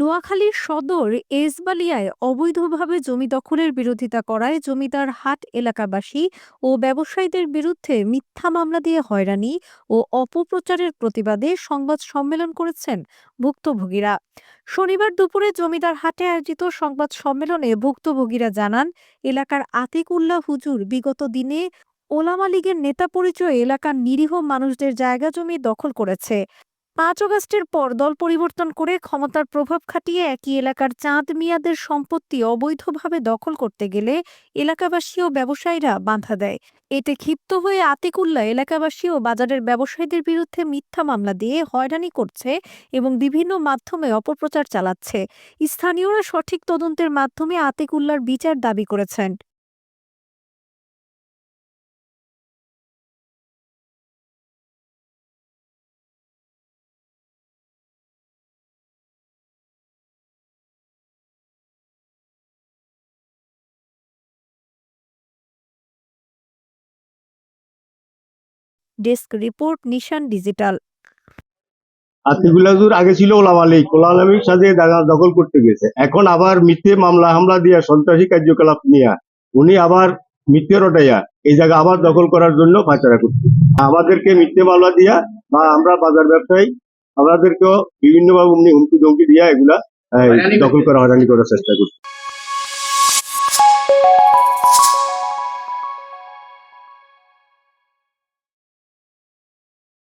নোয়াখালীর সদর এজবালিয়ায় অবৈধভাবে জমি দখলের বিরোধিতা করায় জমিদার হাট এলাকাবাসী ও ব্যবসায়ীদের বিরুদ্ধে মিথ্যা মামলা দিয়ে হয়রানি ও অপপ্রচারের প্রতিবাদে সংবাদ সম্মেলন করেছেন ভুক্তভোগীরা। শনিবার দুপুরে জমিদার হাটে আয়োজিত সংবাদ সম্মেলনে ভুক্তভোগীরা জানান, এলাকার আতিক উল্লাহ হুজুর বিগত দিনে ওলামা লীগের নেতা পরিচয়ে এলাকার নিরীহ মানুষদের জায়গা জমি দখল করেছে। পাঁচ অগাস্টের পর দল পরিবর্তন করে ক্ষমতার প্রভাব খাটিয়ে একই এলাকার চাঁদ মিয়াদের সম্পত্তি অবৈধভাবে দখল করতে গেলে এলাকাবাসী ও ব্যবসায়ীরা বাধা দেয়। এতে ক্ষিপ্ত হয়ে আতিকুল্লা এলাকাবাসী ও বাজারের ব্যবসায়ীদের বিরুদ্ধে মিথ্যা মামলা দিয়ে হয়রানি করছে এবং বিভিন্ন মাধ্যমে অপপ্রচার চালাচ্ছে। স্থানীয়রা সঠিক তদন্তের মাধ্যমে আতিকুল্লার বিচার দাবি করেছেন। ডেস্ক রিপোর্ট নিশান ডিজিটাল আতিকুলাজুর আগে ছিল ওলা মালিক। ওলা মালিক দখল করতে গেছে। এখন আবার মিথ্যে মামলা হামলা দিয়া সন্ত্রাসী কার্যকলাপ নিয়া উনি আবার মিথ্যে রটাইয়া এই জায়গা আবার দখল করার জন্য পাচারা করছে। আমাদেরকে মিথ্যে মামলা দিয়া বা আমরা বাজার ব্যবসায়ী আমাদেরকেও বিভিন্নভাবে উনি হুমকি ধমকি দিয়া এগুলা দখল করা হয়রানি করার চেষ্টা করছে।